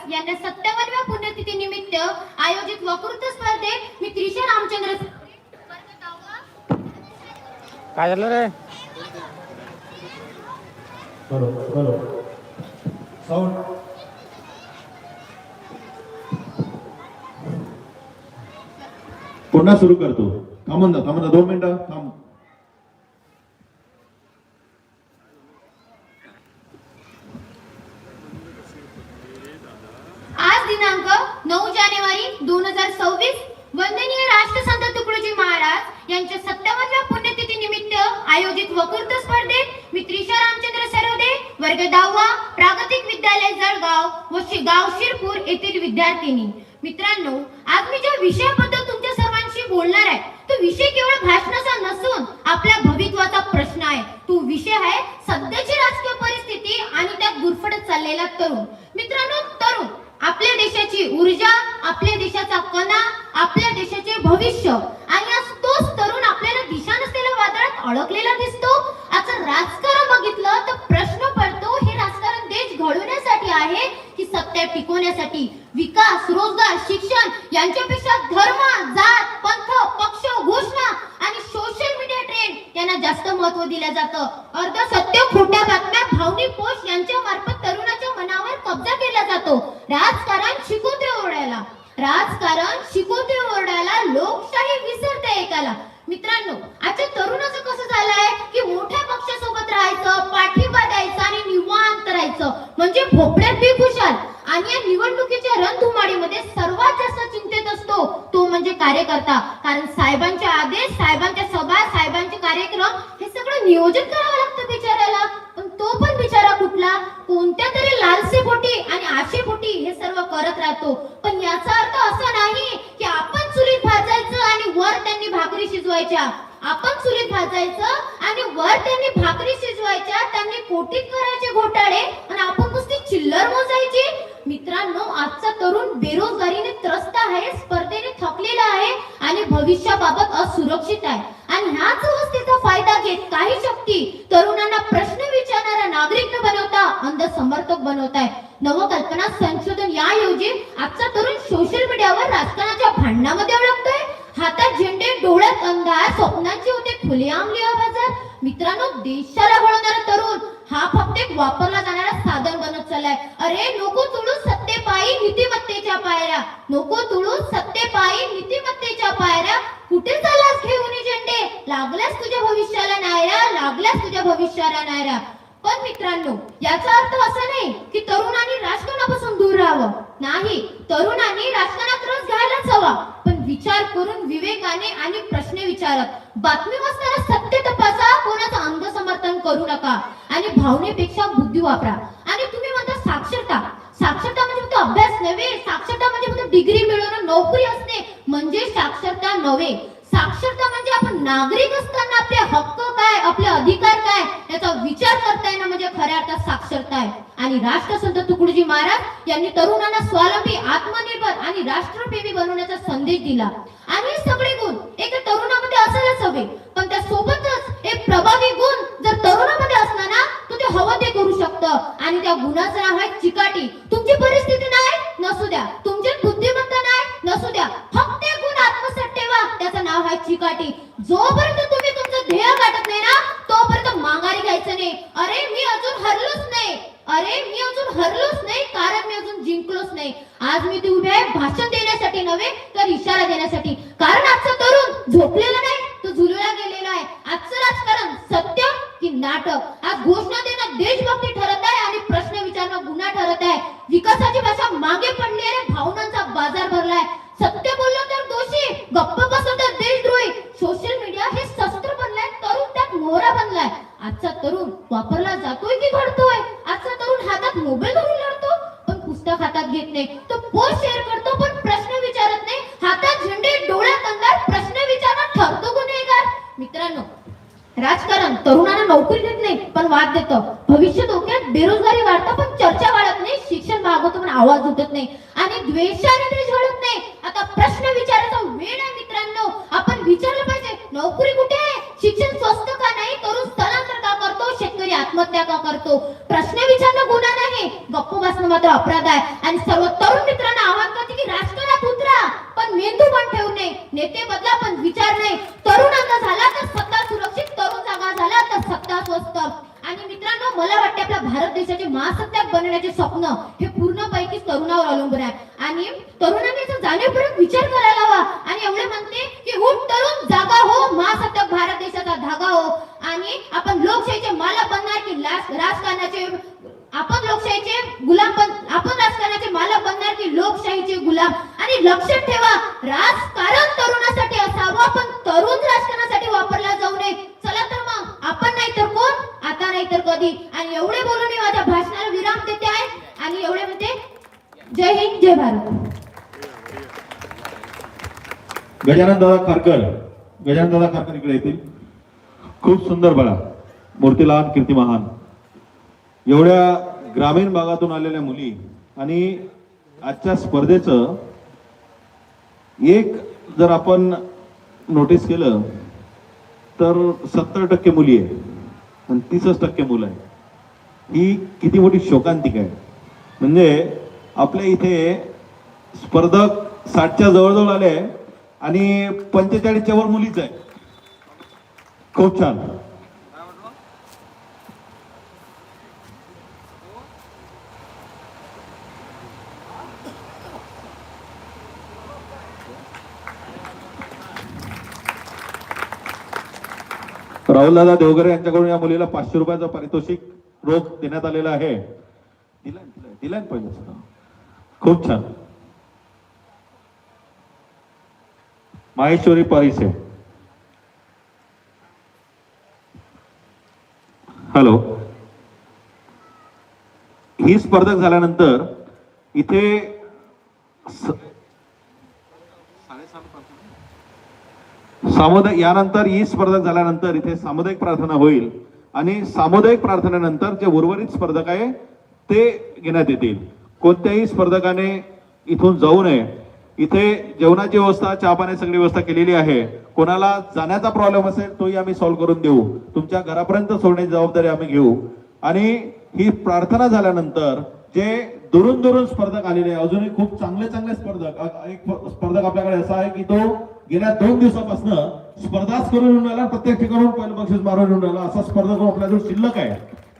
महाराज यांना सत्तावन्नव्या पुण्यतिथी निमित्त आयोजित वक्तृत्व स्पर्धेत मी त्रिशा रामचंद्र काय झालं रे? बरोबर बरोबर. साऊंड पुन्हा सुरू करतो. थांबून जा थांबून जा. दोन मिनिटं थांब आज दिनांक नऊ जानेवारी दोन हजार सव्वीस वंदनीय राष्ट्रसंत तुकडोजी महाराज यांच्या सत्तावन्नव्या पुण्यतिथी निमित्त आयोजित वक्तृत्व स्पर्धेत मी त्रिशा रामचंद्र सरोदे वर्ग दहावा प्रागतिक जळगाव व शि- गाव शिरपूर येथील विद्यार्थिनी. मित्रांनो आज मी ज्या विषयाबद्दल तुमच्या सर्वांशी बोलणार आहे तो विषय केवळ भाषणाचा नसून आपल्या भवित्वाचा प्रश्न आहे. तो विषय आहे सध्याची राजकीय परिस्थिती आणि त्यात गुरफडत चाललेला तरुण. मित्रांनो तरुण आपल्या देशाची ऊर्जा आपल्या देशाचा कणा आपल्या देशाचे भविष्य. आणि आज तोच तरुण आपल्याला दिशा नसलेल्या वादळात अडकलेला दिसतो. आजचं राजकारण की टिकवण्यासाठी विकास रोजगार शिक्षण यांच्यापेक्षा धर्म जात पंथ पक्ष घोषणा आणि सोशल मीडिया ट्रेंड यांना जास्त महत्त्व दिलं जातं. अर्ध सत्य खोट्या बातम्या भावनिक पोस्ट यांच्या मार्फत तरुणाच्या मनावर कब्जा केला जातो. राजकारण शिकवते ओरडायला. राजकारण शिकवते ओरडायला लोकशाही विसरते एकाला. मित्रांनो आजच्या तरुणाचं कसं झालंय की मोठ्या पक्षासोबत राहायचं पाठिंबा द्यायचा आणि निवांत राहायचं. म्हणजे भोपळ्यात बी खुशाल. आणि या निवडणुकीच्या रणधुमाळीमध्ये सर्वात जास्त चिंतेत असतो तो म्हणजे कार्यकर्ता. कारण साहेबांचे आदेश साहेबांच्या सभा साहेबांचे कार्यक्रम हे सगळं नियोजन मित्रांनो आजचा तरुण बेरोजगारीने त्रस्त आहे स्पर्धेने थकलेला आहे आणि भविष्याबाबत असुरक्षित आहे. आणि ह्याच अवस्थेचा फायदा घेत काही शक्ती तरुणांना प्रश्न विचारणारा नागरिक न बनवता अंध समर्थक बनवत आहे नवकल्पना संशोधन याऐवजी आजचा तरुण सोशल मीडियावर राजकारणाच्या भांडणामध्ये अडकतोय. हातात झेंडे डोळ्यात अंधार स्वप्नांचे होते खुलेआम लिहा बाजार मित्रांनो देशाला घडवणारा तरुण हा फक्त एक वापरला जाणारा साधन बनत चाललाय. अरे नको तुळू सत्तेपायी नीतिमत्तेच्या पायऱ्या. नको तुळू सत्तेपायी नीतिमत्तेच्या पायऱ्या. कुठे चाललास घेऊन झेंडे? लागल्यास तुझ्या भविष्याला नायरा लागल्यास तुझ्या भविष्याला नायरा. पण मित्रांनो याचा अर्थ असा नाही की तरुणांनी राजकारणापासून दूर राहावं. नाही तरुणांनी राजकारणात रस घ्यायलाच हवा. विचार करून विवेकाने आणि प्रश्न विचारत. बातमी वाचताना सत्य तपासा कोणाचं अंध समर्थन करू नका. आणि भावनेपेक्षा बुद्धी वापरा. आणि तुम्ही म्हणता साक्षरता. साक्षरता म्हणजे फक्त अभ्यास नव्हे साक्षरता म्हणजे फक्त डिग्री मिळवणं नोकरी असणे. म्हणजे साक्षरता नव्हे. साक्षरता म्हणजे आपण नागरिक असताना आपले हक्क काय आपले अधिकार काय याचा विचार करताय ना म्हणजे खऱ्या अर्थात साक्षरता आहे आणि राष्ट्रसंत तुकडोजी महाराज यांनी तरुणांना स्वावलंबी आत्मनिर्भर आणि राष्ट्रप्रेमी बनवण्याचा संदेश दिला. आणि सगळे गुण एक तरुणामध्ये असायलाच हवे पण त्या सोबतच एक प्रभावी गुण जर तरुणामध्ये असला ना तो ते हवं ते करू शकतं. आणि त्या गुणाचं नाव आहे चिकाटी तुमची परिस्थिती नाही नसू द्या. तुमची बुद्धिमत्ता नाही नसू द्या. त्याचं नाव आहे चिकाटी. जोपर्यंत तुम्ही तुमचं ध्येय गाठत नाही ना तोपर्यंत माघारी घ्यायचं नाही. अरे मी अजून हरलोच नाही. अरे मी अजून हरलोच नाही कारण मी अजून जिंकलोच नाही. आज मी ते उभे आहे भाषण देण्यासाठी नव्हे तर इशारा देण्यासाठी. कारण आजचा तरुण झोपलेला नाही तो झुलला गेलेला आहे. आजचं राजकारण सत्य की नाटक? आज घोषणा देणं देशभक्ती ठरत आहे आणि प्रश्न विचारणं गुन्हा ठरत आहे. विकासाची भाषा मागे पडली आहे भावनांचा बाजार भरलाय सत्य बोललो तर दोषी गप्प बसलो तर देशद्रोही सोशल मीडिया हे शस्त्र बनलाय तरुण त्यात मोहरा बनलाय आजचा तरुण वापरला जातोय की घडतोय? आजचा तरुण हातात मोबाईल धरून लढतो पण पुस्तक हातात घेत नाही. तो पोस्ट शेअर करतो पण प्रश्न विचारत नाही. हातात झेंडे डोळ्यात अंगार प्रश्न विचारणं ठरतो गुन्हेगार मित्रांनो राजकारण तरुणांना नोकरी देत नाही पण वाद देतं. भविष्य धोक्यात बेरोजगारी वाढतं पण चर्चा वाढत नाही. शिक्षण भागवतो पण आवाज उठत नाही. आणि द्वेषाने देश घडत नाही. आता प्रश्न विचारायचा वेळ आहे मित्रांनो. करतो. प्रश्न विचारणं गुन्हा नाही. गप्प बसणं मात्र अपराध आहे. आणि सर्व तरुण मित्रांना आवाहन करते की राजकारणात उतरा पण मेंदू पण ठेवू नये. नेते बदला पण विचार नाही तरुणांचा झाला तर सत्ता सुरक्षित. तरुण जागा झाला तर सत्ता स्वस्त. आणि मित्रांनो मला वाटते आपल्या भारत देशाचे महासत्ताक बनण्याचे स्वप्न हे पूर्णपैकी तरुणावर अवलंबून आहे. आणि तरुणांनी याचा जाणीवपूर्वक विचार करायला हवा. आणि एवढे म्हणते की उठ तरुण जागा हो. महासत्ताक भारत देशाचा धागा हो. आणि आपण लोकशाहीचे मालक बनणार की राजकारणाचे आपण लोकशाहीचे गुलाम बन आपण राजकारणाचे मालक बनणार की लोकशाहीचे गुलाम. आणि लक्षात ठेवा राजकारण तरुणासाठी असावं पण तरुण राजकारणासाठी वापरला जाऊ नये. चला तर मग आपण नाही तर कोण? आता नाही तर कधी. आणि एवढे बोलून मी माझ्या भाषणाला विराम देते आहे. आणि एवढे म्हणते जय हिंद जय भारत. गजानन दादा खारकर. गजानन दादा खारकर इकडे येतील. खूप सुंदर बघा. मूर्तीलान कीर्ती महान एवढ्या ग्रामीण भागातून आलेल्या मुली आणि आजच्या स्पर्धेचं एक जर आपण नोटीस केलं तर सत्तर टक्के मुली आहे आणि तीसच टक्के मुलं आहे ही किती मोठी शोकांतिक आहे. म्हणजे आपल्या इथे स्पर्धक साठच्या जवळजवळ आले आणि पंचेचाळीसच्या वर मुलीच आहे खूप छान राहुलदादा देवगरे यांच्याकडून या मुलीला पाचशे रुपयाचं पारितोषिक रोख देण्यात आलेला आहे. दिलाय दिलाय ना पहिलं खूप छान. माहेश्वरी परिसे. ही स्पर्धक झाल्यानंतर इथे सामुदायिक यानंतर ही स्पर्धक झाल्यानंतर इथे सामुदायिक प्रार्थना होईल आणि सामुदायिक प्रार्थनेनंतर जे उर्वरित स्पर्धक आहे ते घेण्यात येतील. कोणत्याही स्पर्धकाने इथून जाऊ नये. इथे जेवणाची व्यवस्था चहा पाण्याची सगळी व्यवस्था केलेली आहे. कोणाला जाण्याचा प्रॉब्लेम असेल तोही आम्ही सॉल्व्ह करून देऊ. तुमच्या घरापर्यंत सोडण्याची जबाबदारी आम्ही घेऊ. आणि ही प्रार्थना झाल्यानंतर जे दुरून दुरून स्पर्धक आलेले आहे अजूनही खूप चांगले चांगले स्पर्धक. एक स्पर्धक आपल्याकडे असा आहे की तो गेल्या दोन दिवसापासून स्पर्धाच करून येऊन राहिला प्रत्येक ठिकाणून पहिलं बक्षीस मारून येऊन राहिला. असा स्पर्धक आपल्याजवळ शिल्लक आहे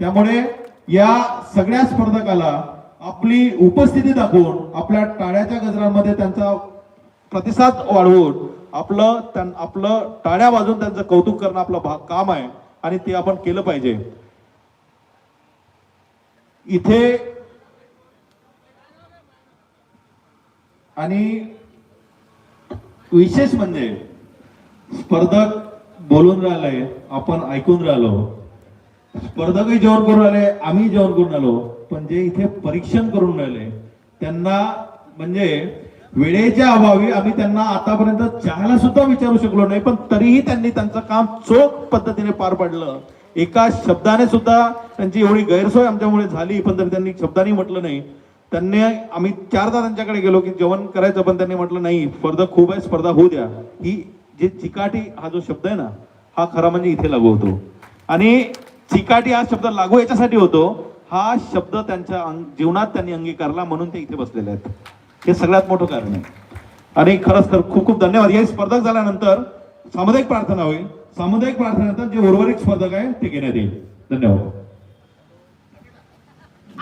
त्यामुळे या सगळ्या स्पर्धकाला आपली उपस्थिती दाखवून आपल्या टाळ्याच्या गजरांमध्ये त्यांचा प्रतिसाद वाढवून आपलं त्या आपलं टाळ्या वाजून त्यांचं कौतुक करणं आपलं भाग काम आहे आणि ते आपण केलं पाहिजे. इथे आणि विशेष म्हणजे स्पर्धक बोलून राहिलाय आपण ऐकून राहिलो. स्पर्धकही जेवण करून राहिले आम्ही जेवण करून आलो पण जे इथे परीक्षण करून राहिले त्यांना म्हणजे वेळेच्या अभावी आम्ही त्यांना आतापर्यंत चहाला सुद्धा विचारू शकलो नाही पण तरीही त्यांनी त्यांचं काम चोख पद्धतीने पार पाडलं. एका शब्दाने सुद्धा त्यांची एवढी गैरसोय आमच्यामुळे झाली पण तरी त्यांनी शब्दाने म्हटलं नाही. त्यांनी आम्ही चारदा त्यांच्याकडे गेलो की जेवण करायचं पण त्यांनी म्हटलं नाही. स्पर्धा खूप आहे स्पर्धा होऊ द्या. ही जे चिकाटी हा जो शब्द आहे ना हा खरा म्हणजे इथे लागू होतो. आणि चिकाटी हा शब्द लागू याच्यासाठी होतो हा शब्द त्यांच्या अंग- जीवनात त्यांनी अंगीकारला म्हणून ते इथे बसलेले आहेत. हे सगळ्यात मोठं कारण आहे. आणि खरंच तर खूप खूप धन्यवाद. हे स्पर्धक झाल्यानंतर सामुदायिक प्रार्थना होईल. सामुदायिक प्रार्थनेनंतर जे उर्वरित स्पर्धक आहे ते घेण्यात येईल. धन्यवाद.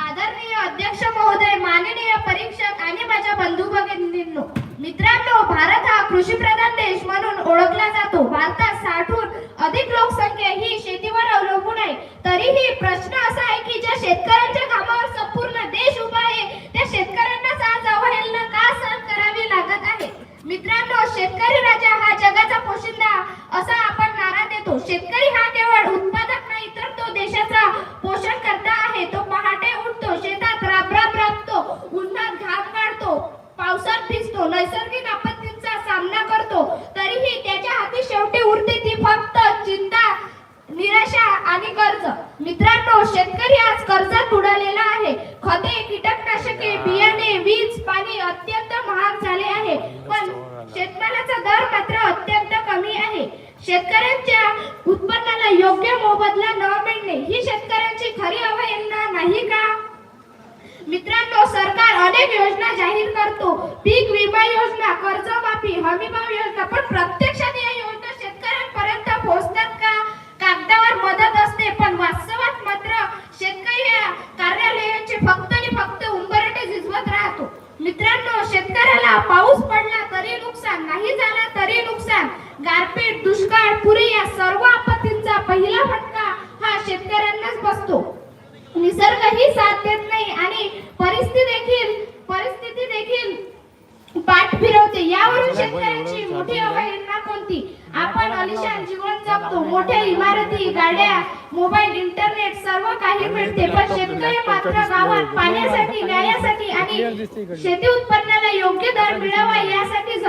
आदरणीय अध्यक्ष महोदय माननीय परीक्षक आणि माझ्या बंधू भगिनींनो मित्रांनो भारत हा कृषी प्रधान देश म्हणून ओळखला जातो. भारतात साठहून अधिक लोकसंख्या ही शेतीवर अवलंबून आहे. तरीही प्रश्न असा आहे की ज्या शेतकऱ्यांच्या कामावर संपूर्ण देश उभा आहे त्या शेतकऱ्यांनाच आज अवहेलना का सहन करावी लागत आहे? मित्रांनो शेतकरी राजा हा जगाचा पोशिंदा असा आपण शेतकरी हा केवळ उत्पादक नाही तर तो देशाचा पोषण करता आहे. तो पहाटे उठतो शेतात राब राब राबतो उन्हात घाम काढतो पावसात भिजतो नैसर्गिक आपत्तींचा सामना करतो. तरीही त्याच्या हाती शेवटी उरते ती फक्त चिंता निराशा आणि कर्ज. मित्रांनो शेतकरी आज कर्जात बुडालेला आहे. खते कीटकनाशके बियाणे वीज पाणी अत्यंत महाग झाले आहे. पण शेतमालाचा दर मात्र अत्यंत कमी आहे. शेतकऱ्यांच्या उत्पन्नाला योग्य मोबदला न मिळणे ही शेतकऱ्यांची खरी अवहेलना नाही का? मित्रांनो सरकार अनेक योजना जाहीर करतो. पीक विमा योजना कर्जमाफी हमीभाव योजना पण प्रत्येक या योजना शेतकऱ्यांपर्यंत पोहोचतात का कागदावर मदत असते पण वास्तवात मात्र शेतकरी या कार्यालयाचे फक्त आणि फक्त उंबरटे झिजवत राहतो मित्रांनो शेतकऱ्याला पाऊस पडला तरी नुकसान नाही झाला तरी नुकसान गारपीट दुष्काळ पुरे या सर्व आपत्तींचा पहिला फटका हा शेतकऱ्यांनाच बसतो निसर्गही साथ देत नाही आणि परिस्थिती देखील परिस्थिती देखील पाठ फिरवते. यावरून शेतकऱ्यांची मोठी अवहेलना कोणती? आपण अलिशान जीवन जगतो. मोठ्या इमारती गाड्या मोबाईल इंटरनेट सर्व काही मिळते. पण शेतकरी मात्र गावात पाण्यासाठी न्यायासाठी आणि शेती उत्पन्नाला योग्य दर मिळावा यासाठी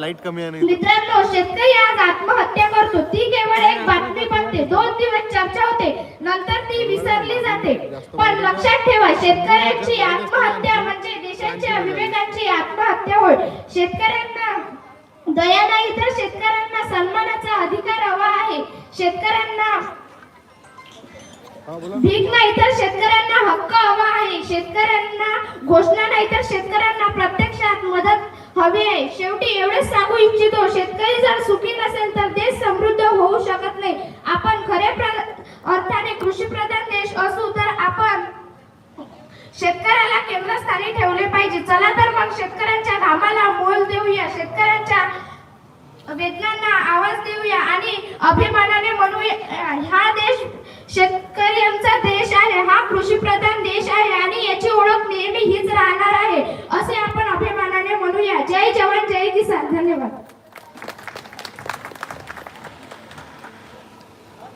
लाइट कमी आहे मित्रांनो शेतकरी आज आत्महत्या करतो. ती केवळ एक बातमी बनते. दोन दिवस चर्चा होते. नंतर ती विसरली जाते. पण लक्षात ठेवा शेतकऱ्यांची आत्महत्या म्हणजे देशाच्या विवेकाची आत्महत्या होय. शेतकऱ्यांना दया नाही तर शेतकऱ्यांना सन्मानाचा अधिकार हवा आहे. शेतकऱ्यांना भीक नाही तर शेतकऱ्यांना हक्क हवा आहे. शेतकऱ्यांना घोषणा नाही तर शेतकऱ्यांना प्रत्यक्षात मदत हवी आहे शेवटी एवढेच सांगू इच्छितो शेतकरी जर सुखी नसेल तर देश समृद्ध होऊ शकत नाही. आपण खऱ्या प्र- अर्थाने कृषी प्रधान देश असू तर आपण शेतकऱ्याला केंद्रस्थानी ठेवले पाहिजे. चला तर मग शेतकऱ्यांच्या घामाला मोल देऊया. शेतकऱ्यांच्या वेदनांना आवाज देऊया आणि अभिमानाने म्हणूया हा देश शेतकऱ्यांचा देश आहे हा कृषी प्रधान देश आहे आणि याची ओळख नेहमी हीच राहणार आहे असे आपण अभिमानाने म्हणूया. जय जवान जय किसान. धन्यवाद.